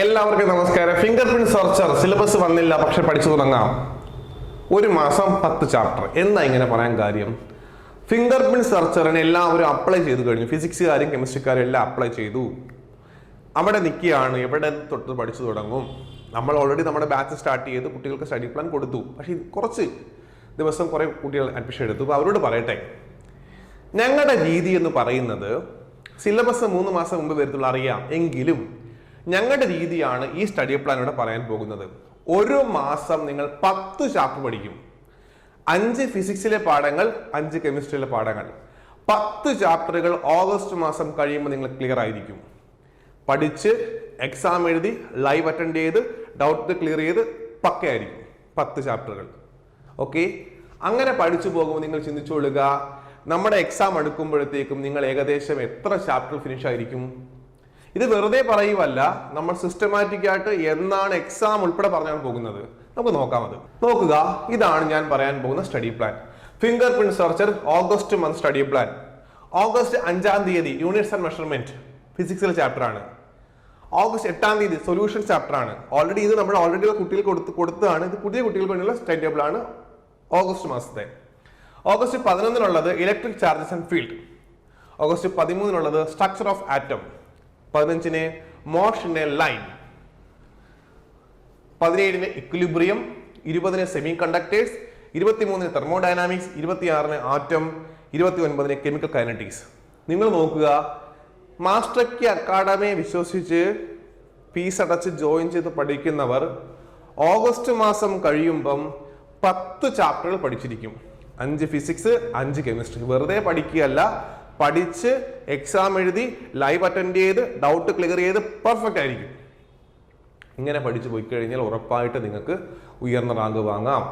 എല്ലാവർക്കും നമസ്കാരം. Finger print searcher syllabus വന്നില്ല പക്ഷെ പഠിച്ചു തുടങ്ങാം. ഒരു മാസം പത്ത് ചാപ്റ്റർ എന്താ ഇങ്ങനെ പറയാൻ കാര്യം? ഫിംഗർ പ്രിന്റ് സെർച്ചറിന് എല്ലാവരും അപ്ലൈ ചെയ്തു കഴിഞ്ഞു. ഫിസിക്സുകാരും കെമിസ്ട്രിക്കാരും എല്ലാം അപ്ലൈ ചെയ്തു. അവിടെ നിൽക്കുകയാണ്. എവിടെ തൊട്ട് പഠിച്ചു തുടങ്ങും. നമ്മൾ ഓൾറെഡി നമ്മുടെ ബാച്ച് സ്റ്റാർട്ട് ചെയ്ത് കുട്ടികൾക്ക് സ്റ്റഡി പ്ലാൻ കൊടുത്തു. പക്ഷേ കുറച്ച് ദിവസം കുറേ കുട്ടികൾ അഡ്മിഷൻ എടുത്തു. അപ്പോൾ അവരോട് പറയട്ടെ. ഞങ്ങളുടെ രീതി എന്ന് പറയുന്നത് സിലബസ് മൂന്ന് മാസം മുമ്പ് വരത്തുള്ള അറിയാം. എങ്കിലും ഞങ്ങളുടെ രീതിയാണ് ഈ സ്റ്റഡി പ്ലാൻ ഇവിടെ പറയാൻ പോകുന്നത്. ഒരു മാസം നിങ്ങൾ പത്ത് ചാപ്റ്റർ പഠിക്കും. അഞ്ച് ഫിസിക്സിലെ പാഠങ്ങൾ അഞ്ച് കെമിസ്ട്രിയിലെ പാഠങ്ങൾ. പത്ത് ചാപ്റ്ററുകൾ ഓഗസ്റ്റ് മാസം കഴിയുമ്പോൾ നിങ്ങൾ ക്ലിയർ ആയിരിക്കും. പഠിച്ച് എക്സാം എഴുതി ലൈവ് അറ്റൻഡ് ചെയ്ത് ഡൗട്ട് ക്ലിയർ ചെയ്ത് പക്കയായിരിക്കും പത്ത് ചാപ്റ്ററുകൾ ഓക്കെ അങ്ങനെ പഠിച്ചു പോകുമ്പോൾ നിങ്ങൾ ചിന്തിച്ചുകൊള്ളുക നമ്മുടെ എക്സാം അടുക്കുമ്പോഴത്തേക്കും നിങ്ങൾ ഏകദേശം എത്ര ചാപ്റ്റർ ഫിനിഷ് ആയിരിക്കും? ഇത് വെറുതെ പറയുവല്ല നമ്മൾ സിസ്റ്റമാറ്റിക് ആയിട്ട് എന്നാണ് എക്സാം ഉൾപ്പെടെ പറഞ്ഞാണ് പോകുന്നത്. നമുക്ക് നോക്കാം അത്. നോക്കുക ഇതാണ് ഞാൻ പറയാൻ പോകുന്ന study plan finger print searcher August month study plan August അഞ്ചാം തീയതി യൂണിറ്റ്സ് ആൻഡ് മെഷർമെന്റ് ഫിസിക്സിലെ ചാപ്റ്റർ ആണ്. ഓഗസ്റ്റ് എട്ടാം തീയതി സൊല്യൂഷൻ ചാപ്റ്റർ ആണ്. ഓൾറെഡി ഇത് നമ്മൾ ഓൾറെഡി കുട്ടികൾ കൊടുത്ത് കൊടുത്തതാണ്. ഇത് പുതിയ കുട്ടികൾക്ക് വേണ്ടിയുള്ള സ്റ്റഡി ടേബിൾ ആണ് ഓഗസ്റ്റ് മാസത്തെ. August പതിനൊന്നിനുള്ളത് electric charges and field August പതിമൂന്നിനുള്ളത് structure of atom പതിനഞ്ചിന് മോഷൻ എ ലൈൻ. പതിനേഴിന് ഇക്വിലിബ്രിയം ഇരുപതിന് സെമി കണ്ടക്ടേഴ്സ് ഇരുപത്തിമൂന്നിന് തെർമോഡൈനാമിക്സ് ഇരുപത്തിയാറിന് ആറ്റം ഇരുപത്തി ഒൻപതിന് കെമിക്കൽ കൈനറ്റിക്സ് നിങ്ങൾ നോക്കുക മാസ്റ്റർ കി അക്കാഡമിയെ വിശ്വസിച്ച് ഫീസ് അടച്ച് ജോയിൻ ചെയ്ത് പഠിക്കുന്നവർ ഓഗസ്റ്റ് മാസം കഴിയുമ്പം പത്ത് ചാപ്റ്ററുകൾ പഠിച്ചിരിക്കും. അഞ്ച് ഫിസിക്സ് അഞ്ച് കെമിസ്ട്രി വെറുതെ പഠിക്കുകയല്ല പഠിച്ച് എക്സാം എഴുതി ലൈവ് അറ്റൻഡ് ചെയ്ത് ഡൗട്ട് ക്ലിയർ ചെയ്ത് പെർഫെക്റ്റ് ആയിരിക്കും. ഇങ്ങനെ പഠിച്ചു പോയി കഴിഞ്ഞാൽ ഉറപ്പായിട്ട് നിങ്ങൾക്ക് ഉയർന്ന റാങ്ക് വാങ്ങാം.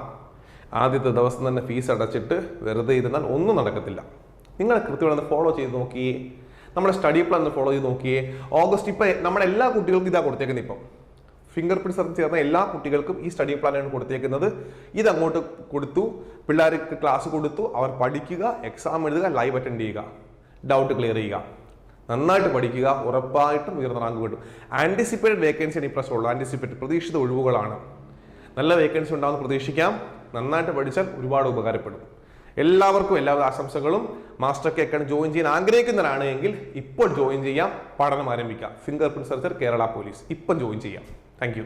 ആദ്യത്തെ ദിവസം തന്നെ ഫീസ് അടച്ചിട്ട് വെറുതെ ഇരുന്നാൽ ഒന്നും നടക്കത്തില്ല. നിങ്ങൾ കൃത്യമായി ഫോളോ ചെയ്ത് നോക്കിയേ. നമ്മുടെ സ്റ്റഡി പ്ലാൻ ഒന്ന് ഫോളോ ചെയ്ത് നോക്കിയേ. ഓഗസ്റ്റ് ഇപ്പം നമ്മുടെ എല്ലാ കുട്ടികൾക്കും ഇതാ കൊടുത്തേക്കുന്നത് ഇപ്പം. ഫിംഗർ പ്രിന്റ് സർച്ച് ചേർന്ന എല്ലാ കുട്ടികൾക്കും ഈ സ്റ്റഡി പ്ലാനാണ് കൊടുത്തേക്കുന്നത്. ഇത് അങ്ങോട്ട് കൊടുത്തു. പിള്ളേർക്ക് ക്ലാസ് കൊടുത്തു. അവർ പഠിക്കുക എക്സാം എഴുതുക ലൈവ് അറ്റൻഡ് ചെയ്യുക. ഡൗട്ട് ക്ലിയർ ചെയ്യുക. നന്നായിട്ട് പഠിക്കുക ഉറപ്പായിട്ടും ഉയർന്ന റാങ്ക് കിട്ടും. ആന്റിസിപ്പേറ്റഡ് വേക്കൻസിയാണ് ഈ പ്രശ്നമുള്ളൂ ആന്റിസിപ്പേറ്റഡ് പ്രതീക്ഷിത ഒഴിവുകളാണ്. നല്ല വേക്കൻസി ഉണ്ടാകുന്ന പ്രതീക്ഷിക്കാം. നന്നായിട്ട് പഠിച്ചാൽ ഒരുപാട് ഉപകാരപ്പെടും. എല്ലാവർക്കും എല്ലാവിധ ആശംസകളും. മാസ്റ്റർ കെ ജോയിൻ ചെയ്യാൻ ആഗ്രഹിക്കുന്നവരാണ് എങ്കിൽ ഇപ്പോൾ ജോയിൻ ചെയ്യാം. പഠനം ആരംഭിക്കാം. ഫിംഗർ പ്രിന്റ് കേരള പോലീസ് ഇപ്പം ജോയിൻ ചെയ്യാം. താങ്ക്